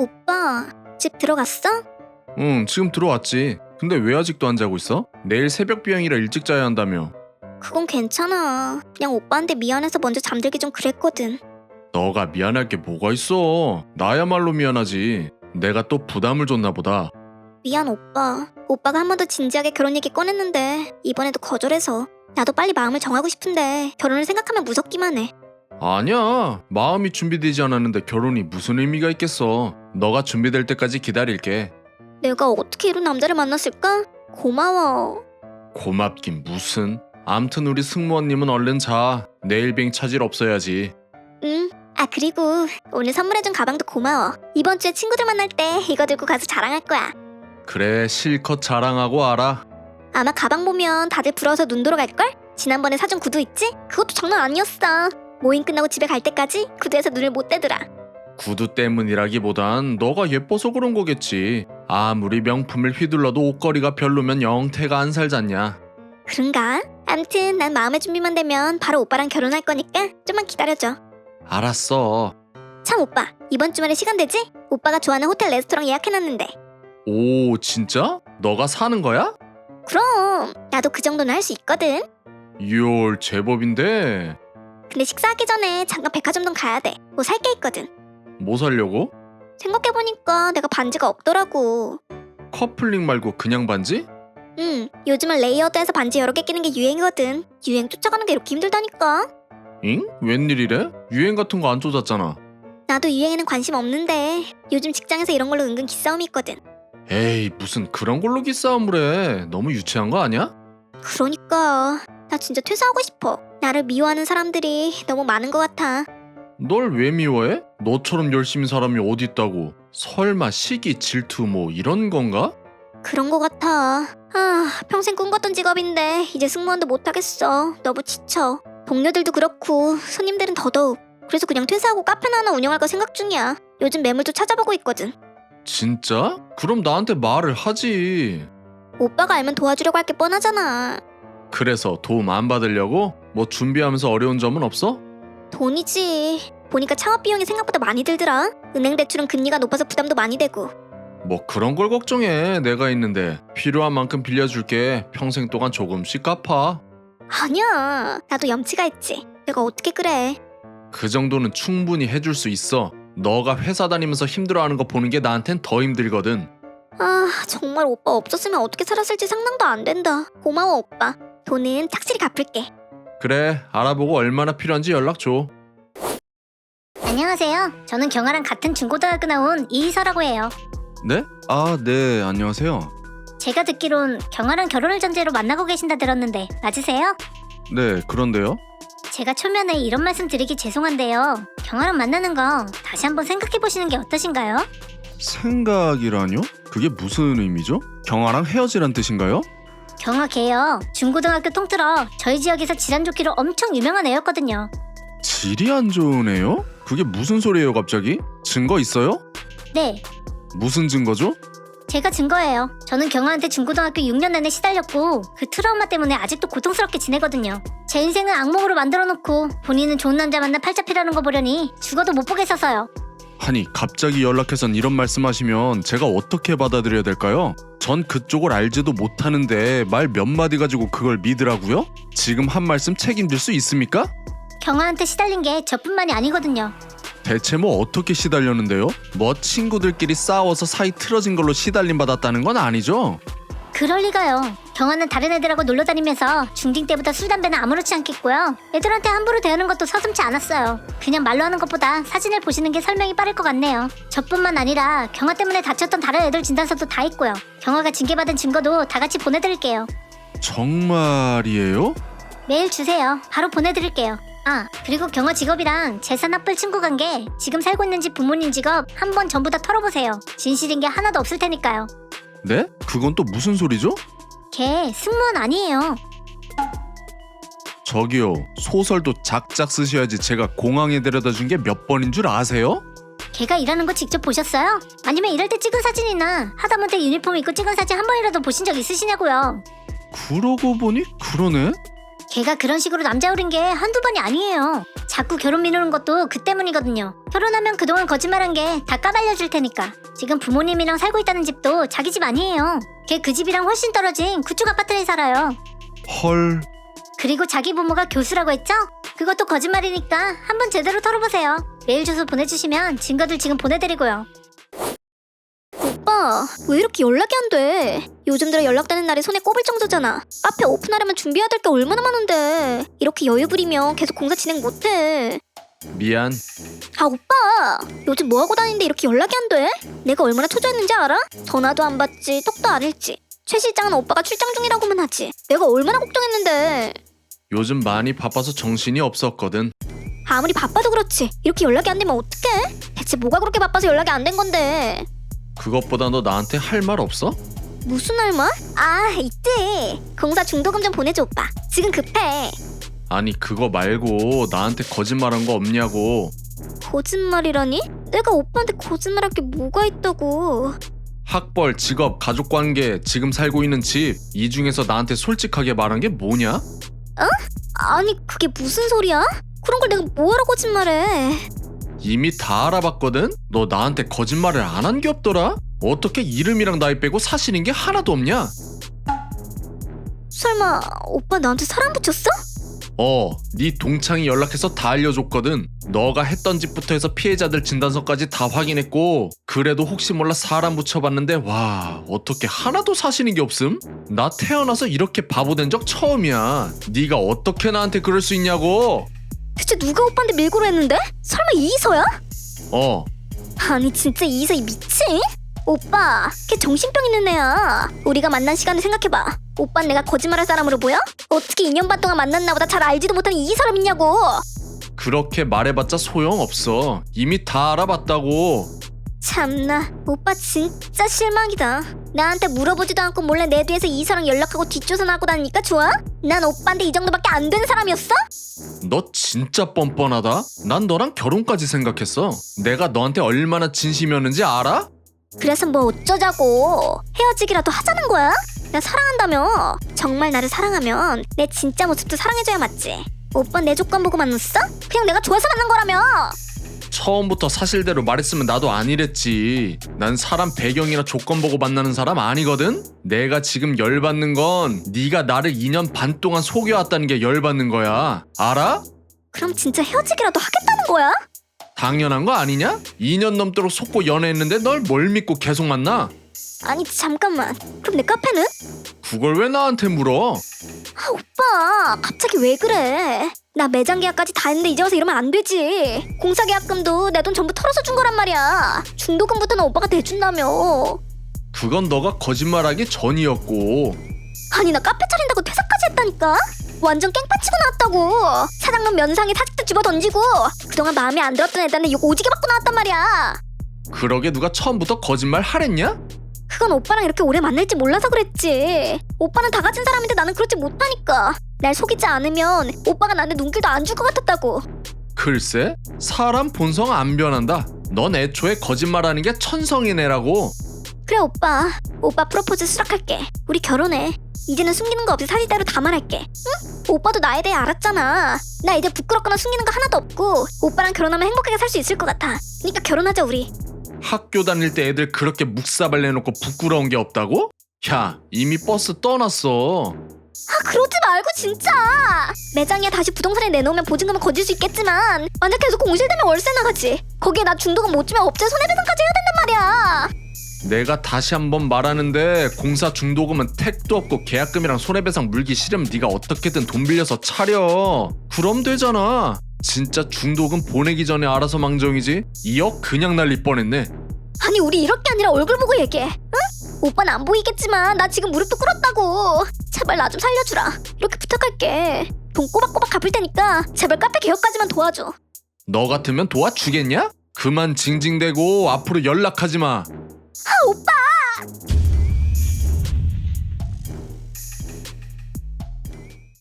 오빠, 집 들어갔어? 응, 지금 들어왔지. 근데 왜 아직도 안 자고 있어? 내일 새벽 비행이라 일찍 자야 한다며. 그건 괜찮아. 그냥 오빠한테 미안해서 먼저 잠들기 좀 그랬거든. 너가 미안할 게 뭐가 있어. 나야말로 미안하지. 내가 또 부담을 줬나 보다. 미안 오빠. 오빠가 한번더 진지하게 결혼 얘기 꺼냈는데 이번에도 거절해서 나도 빨리 마음을 정하고 싶은데 결혼을 생각하면 무섭기만 해. 아니야. 마음이 준비되지 않았는데 결혼이 무슨 의미가 있겠어. 너가 준비될 때까지 기다릴게. 내가 어떻게 이런 남자를 만났을까? 고마워. 고맙긴 무슨. 암튼 우리 승무원님은 얼른 자. 내일 비행 차질 없어야지. 응. 아 그리고 오늘 선물해준 가방도 고마워. 이번 주에 친구들 만날 때 이거 들고 가서 자랑할 거야. 그래, 실컷 자랑하고 알아. 아마 가방 보면 다들 부러워서 눈 돌아갈걸? 지난번에 사준 구두 있지? 그것도 장난 아니었어. 모임 끝나고 집에 갈 때까지 구두에서 눈을 못 떼더라. 구두 때문이라기보단 너가 예뻐서 그런 거겠지. 아무리 명품을 휘둘러도 옷걸이가 별로면 영태가 안 살잖냐. 그런가? 암튼 난 마음의 준비만 되면 바로 오빠랑 결혼할 거니까 좀만 기다려줘. 알았어. 참 오빠, 이번 주말에 시간 되지? 오빠가 좋아하는 호텔 레스토랑 예약해놨는데. 오, 진짜? 너가 사는 거야? 그럼 나도 그 정도는 할 수 있거든. 이올 제법인데 근데 식사하기 전에 잠깐 백화점 좀 가야 돼. 뭐 살 게 있거든. 뭐 살려고? 생각해보니까 내가 반지가 없더라고. 커플링 말고 그냥 반지? 응, 요즘은 레이어드해서 반지 여러 개 끼는 게 유행이거든. 유행 쫓아가는 게 이렇게 힘들다니까. 잉? 웬일이래? 유행 같은 거 안 쫓았잖아. 나도 유행에는 관심 없는데 요즘 직장에서 이런 걸로 은근 기싸움이 있거든. 에이, 무슨 그런 걸로 기싸움을 해. 너무 유치한 거 아니야? 그러니까 나 진짜 퇴사하고 싶어. 나를 미워하는 사람들이 너무 많은 것 같아. 널 왜 미워해? 너처럼 열심히 사람이 어디 있다고. 설마 시기, 질투 뭐 이런 건가? 그런 것 같아. 아, 평생 꿈꿨던 직업인데 이제 승무원도 못하겠어. 너무 지쳐. 동료들도 그렇고 손님들은 더더욱. 그래서 그냥 퇴사하고 카페나 하나 운영할까 생각 중이야. 요즘 매물도 찾아보고 있거든. 진짜? 그럼 나한테 말을 하지. 오빠가 알면 도와주려고 할 게 뻔하잖아. 그래서 도움 안 받으려고? 뭐 준비하면서 어려운 점은 없어? 돈이지. 보니까 창업 비용이 생각보다 많이 들더라. 은행 대출은 금리가 높아서 부담도 많이 되고. 뭐 그런 걸 걱정해. 내가 있는데 필요한 만큼 빌려줄게. 평생 동안 조금씩 갚아. 아니야. 나도 염치가 있지. 내가 어떻게 그래. 그 정도는 충분히 해줄 수 있어. 너가 회사 다니면서 힘들어하는 거 보는 게 나한텐 더 힘들거든. 아, 정말 오빠 없었으면 어떻게 살았을지 상상도 안 된다. 고마워, 오빠. 돈은 착실히 갚을게. 그래, 알아보고 얼마나 필요한지 연락 줘. 안녕하세요. 저는 경아랑 같은 중고등학교 나온 이희서라고 해요. 네? 아, 네, 안녕하세요. 제가 듣기론 경아랑 결혼을 전제로 만나고 계신다 들었는데 맞으세요? 네, 그런데요? 제가 초면에 이런 말씀 드리기 죄송한데요. 경아랑 만나는 거 다시 한번 생각해 보시는 게 어떠신가요? 생각이라뇨? 그게 무슨 의미죠? 경아랑 헤어지란 뜻인가요? 경아 걔요. 중고등학교 통틀어 저희 지역에서 질환 좋기로 엄청 유명한 애였거든요. 질이 안 좋은 애요? 그게 무슨 소리예요, 갑자기? 증거 있어요? 네, 무슨 증거죠? 제가 증거예요. 저는 경아한테 중고등학교 6년 내내 시달렸고 그 트라우마 때문에 아직도 고통스럽게 지내거든요. 제 인생을 악몽으로 만들어 놓고 본인은 좋은 남자 만나 팔자 피라는 거 보려니 죽어도 못 보겠어서요. 아니 갑자기 연락해선 이런 말씀하시면 제가 어떻게 받아들여야 될까요? 전 그쪽을 알지도 못하는데 말 몇 마디 가지고 그걸 믿으라고요? 지금 한 말씀 책임질 수 있습니까? 경아한테 시달린 게 저뿐만이 아니거든요. 대체 뭐 어떻게 시달렸는데요? 뭐 친구들끼리 싸워서 사이 틀어진 걸로 시달림 받았다는 건 아니죠? 그럴 리가요. 경아는 다른 애들하고 놀러 다니면서 중딩 때부터 술 담배는 아무렇지 않겠고요. 애들한테 함부로 대하는 것도 서슴지 않았어요. 그냥 말로 하는 것보다 사진을 보시는 게 설명이 빠를 것 같네요. 저뿐만 아니라 경아 때문에 다쳤던 다른 애들 진단서도 다 있고요. 경아가 징계받은 증거도 다 같이 보내드릴게요. 정말이에요? 메일 주세요. 바로 보내드릴게요. 아, 그리고 경아 직업이랑 재산 납불 친구 관계, 지금 살고 있는 집 부모님 직업 한 번 전부 다 털어보세요. 진실인 게 하나도 없을 테니까요. 네? 그건 또 무슨 소리죠? 걔 승무원 아니에요. 저기요 소설도 작작 쓰셔야지 제가 공항에 데려다 준 게 몇 번인 줄 아세요? 걔가 일하는 거 직접 보셨어요? 아니면 일할 때 찍은 사진이나 하다못해 유니폼 입고 찍은 사진 한 번이라도 보신 적 있으시냐고요? 그러고 보니 그러네? 걔가 그런 식으로 남자 어린 게 한두 번이 아니에요. 자꾸 결혼 미루는 것도 그 때문이거든요. 결혼하면 그동안 거짓말한 게 다 까발려줄 테니까. 지금 부모님이랑 살고 있다는 집도 자기 집 아니에요. 걔 그 집이랑 훨씬 떨어진 그쪽 아파트에 살아요. 헐. 그리고 자기 부모가 교수라고 했죠? 그것도 거짓말이니까 한번 제대로 털어보세요. 메일 주소 보내주시면 증거들 지금 보내드리고요. 오빠 왜 이렇게 연락이 안 돼? 요즘 들어 연락되는 날이 손에 꼽을 정도잖아. 카페 오픈하려면 준비해야 될 게 얼마나 많은데 이렇게 여유 부리면 계속 공사 진행 못해. 미안. 아 오빠 요즘 뭐 하고 다니는데 이렇게 연락이 안 돼? 내가 얼마나 초조했는지 알아? 전화도 안 받지 똑도 안 읽지. 최 실장은 오빠가 출장 중이라고만 하지. 내가 얼마나 걱정했는데. 요즘 많이 바빠서 정신이 없었거든. 아무리 바빠도 그렇지 이렇게 연락이 안 되면 어떡해? 대체 뭐가 그렇게 바빠서 연락이 안 된 건데? 그것보다 너 나한테 할 말 없어? 무슨 할 말? 아 있지. 공사 중도금 좀 보내줘 오빠. 지금 급해. 아니 그거 말고 나한테 거짓말한 거 없냐고. 거짓말이라니? 내가 오빠한테 거짓말할 게 뭐가 있다고? 학벌, 직업, 가족관계, 지금 살고 있는 집 이 중에서 나한테 솔직하게 말한 게 뭐냐? 아니 그게 무슨 소리야? 그런 걸 내가 뭐하러 거짓말해? 이미 다 알아봤거든? 너 나한테 거짓말을 안 한 게 없더라? 어떻게 이름이랑 나이 빼고 사실인 게 하나도 없냐? 설마 오빠 나한테 사랑 붙였어? 어, 네 동창이 연락해서 다 알려줬거든. 너가 했던 짓부터 해서 피해자들 진단서까지 다 확인했고 그래도 혹시 몰라 사람 붙여봤는데 와 어떻게 하나도 사실인 게 없음? 나 태어나서 이렇게 바보 된 적 처음이야. 네가 어떻게 나한테 그럴 수 있냐고? 대체 누가 오빠한테 밀고로 했는데? 설마 이희서야? 어, 아니 진짜 이희서 이 미친? 오빠 걔 정신병 있는 애야 우리가 만난 시간을 생각해봐 오빤 내가 거짓말할 사람으로 보여? 어떻게 2년 반 동안 만난 나보다 잘 알지도 못하는 이희서를 믿냐고 그렇게 말해봤자 소용없어. 이미 다 알아봤다고. 참나 오빠 진짜 실망이다 나한테 물어보지도 않고 몰래 내 뒤에서 이사랑 연락하고 뒷조사하고 다니니까 좋아? 난 오빠한테 이 정도밖에 안 되는 사람이었어? 너 진짜 뻔뻔하다. 난 너랑 결혼까지 생각했어. 내가 너한테 얼마나 진심이었는지 알아? 그래서 뭐 어쩌자고 헤어지기라도 하자는 거야? 나 사랑한다며 정말 나를 사랑하면 내 진짜 모습도 사랑해줘야 맞지 오빠 내 조건 보고 만났어? 그냥 내가 좋아서 만난 거라며 처음부터 사실대로 말했으면 나도 아니랬지. 난 사람 배경이나 조건 보고 만나는 사람 아니거든. 내가 지금 열받는 건 네가 나를 2년 반 동안 속여왔다는 게 열받는 거야. 알아? 그럼 진짜 헤어지기라도 하겠다는 거야? 당연한 거 아니냐? 2년 넘도록 속고 연애했는데 널 뭘 믿고 계속 만나? 아니 잠깐만 그럼 내 카페는? 그걸 왜 나한테 물어? 아 오빠 갑자기 왜 그래? 나 매장 계약까지 다 했는데 이제 와서 이러면 안 되지. 공사 계약금도 내 돈 전부 털어서 준 거란 말이야. 중도금부터는 오빠가 대준다며. 그건 너가 거짓말하기 전이었고. 아니 나 카페 차린다고 퇴사까지 했다니까. 완전 깽판치고 나왔다고. 사장님 면상에 사직도 집어 던지고 그동안 마음에 안 들었던 애들한테 욕 오지게 받고 나왔단 말이야. 그러게 누가 처음부터 거짓말 하랬냐? 그건 오빠랑 이렇게 오래 만날지 몰라서 그랬지. 오빠는 다 가진 사람인데 나는 그렇지 못하니까. 날 속이지 않으면 오빠가 나한테 눈길도 안 줄 것 같았다고. 글쎄 사람 본성 안 변한다. 넌 애초에 거짓말하는 게 천성이네라고. 그래 오빠. 오빠 프로포즈 수락할게. 우리 결혼해. 이제는 숨기는 거 없이 사실대로 다 말할게. 응? 오빠도 나에 대해 알았잖아. 나 이제 부끄럽거나 숨기는 거 하나도 없고 오빠랑 결혼하면 행복하게 살 수 있을 것 같아. 그러니까 결혼하자 우리 학교 다닐 때 애들 그렇게 묵사발 내놓고 부끄러운 게 없다고? 야 이미 버스 떠났어. 아 그러지 말고 진짜. 매장이야 다시 부동산에 내놓으면 보증금은 거질 수 있겠지만 만약 계속 공실되면 월세 나가지. 거기에 나 중도금 못 주면 업체 손해배상까지 해야 된단 말이야. 내가 다시 한번 말하는데 공사 중도금은 택도 없고 계약금이랑 손해배상 물기 싫으면 네가 어떻게든 돈 빌려서 차려. 그럼 되잖아 진짜 중도금 보내기 전에 알아서 망정이지? 2억 그냥 날릴 뻔했네. 아니 우리 이럴 게 아니라 얼굴 보고 얘기해. 응? 오빠는 안 보이겠지만 나 지금 무릎도 꿇었다고. 제발 나 좀 살려주라. 이렇게 부탁할게. 돈 꼬박꼬박 갚을 테니까 제발 카페 개업까지만 도와줘. 너 같으면 도와주겠냐? 그만 징징대고 앞으로 연락하지 마. 아 오빠